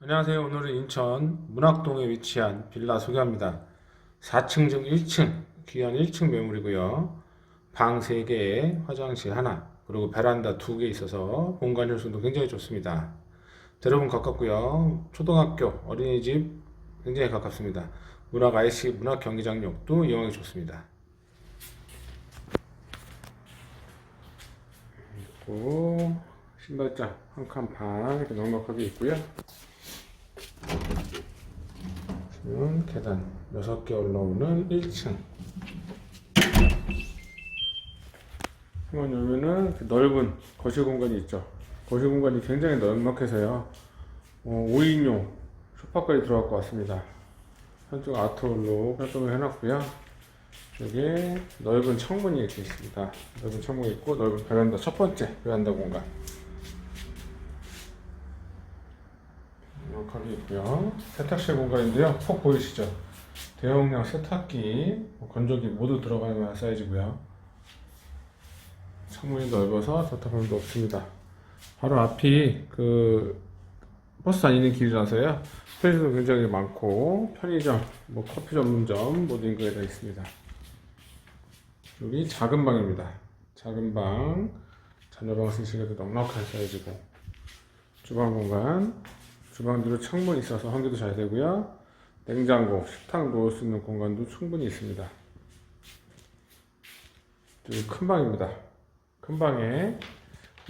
안녕하세요. 오늘은 인천 문학동에 위치한 빌라 소개합니다. 4층 중 1층, 귀한 1층 매물이고요. 방 3개에 화장실 하나, 그리고 베란다 2개 있어서 공간 효수도 굉장히 좋습니다. 대로분 가깝고요. 초등학교, 어린이집 굉장히 가깝습니다. 문학 IC 문학 경기장역도 이용하기 좋습니다. 그리고 신발장 한 칸 반 이렇게 넉넉하게 있고요. 보시면 계단. 6개 올라오는 1층. 한번 열면은 그 넓은 거실 공간이 있죠. 거실 공간이 굉장히 넉넉해서요. 어, 5인용 소파까지 들어갈 것 같습니다. 한쪽 아트홀로 활동을 해놨고요. 여기에 넓은 창문이 이렇게 있습니다. 넓은 창문이 있고 넓은 베란다 첫 번째 베란다 공간 넉넉하게 있고요. 세탁실 공간인데요. 폭 보이시죠? 대용량 세탁기, 뭐 건조기 모두 들어갈 만한 사이즈고요. 창문이 넓어서 답답함도 없습니다. 바로 앞이 그 버스 다니는 길이라서요. 편의점도 굉장히 많고 편의점, 뭐 커피 전문점 모두 인근에 다 있습니다. 여기 작은 방입니다. 작은 방, 자녀방 쓰시기에도 넉넉한 사이즈고 주방 공간, 주방 뒤로 창문이 있어서 환기도 잘 되고요. 냉장고, 식탁 놓을 수 있는 공간도 충분히 있습니다. 큰 방입니다. 큰 방에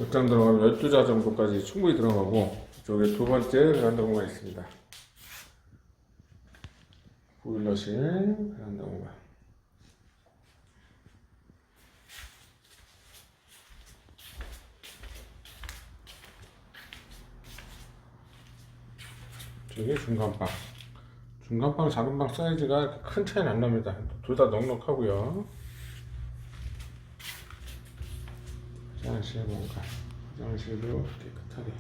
옷장 들어가면 12자 정도까지 충분히 들어가고 이쪽에 두 번째 베란다 공간 있습니다. 보일러실 베란다 공간. 저게 중간방. 중간방, 작은 방 사이즈가 큰 차이는 안 납니다. 둘 다 넉넉하고요. 화장실 공간. 화장실도 깨끗하게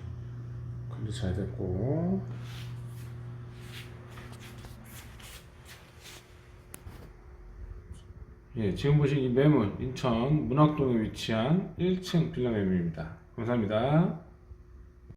관리 잘 됐고. 예, 지금 이 매물 인천 문학동에 위치한 1층 빌라 매물입니다. 감사합니다.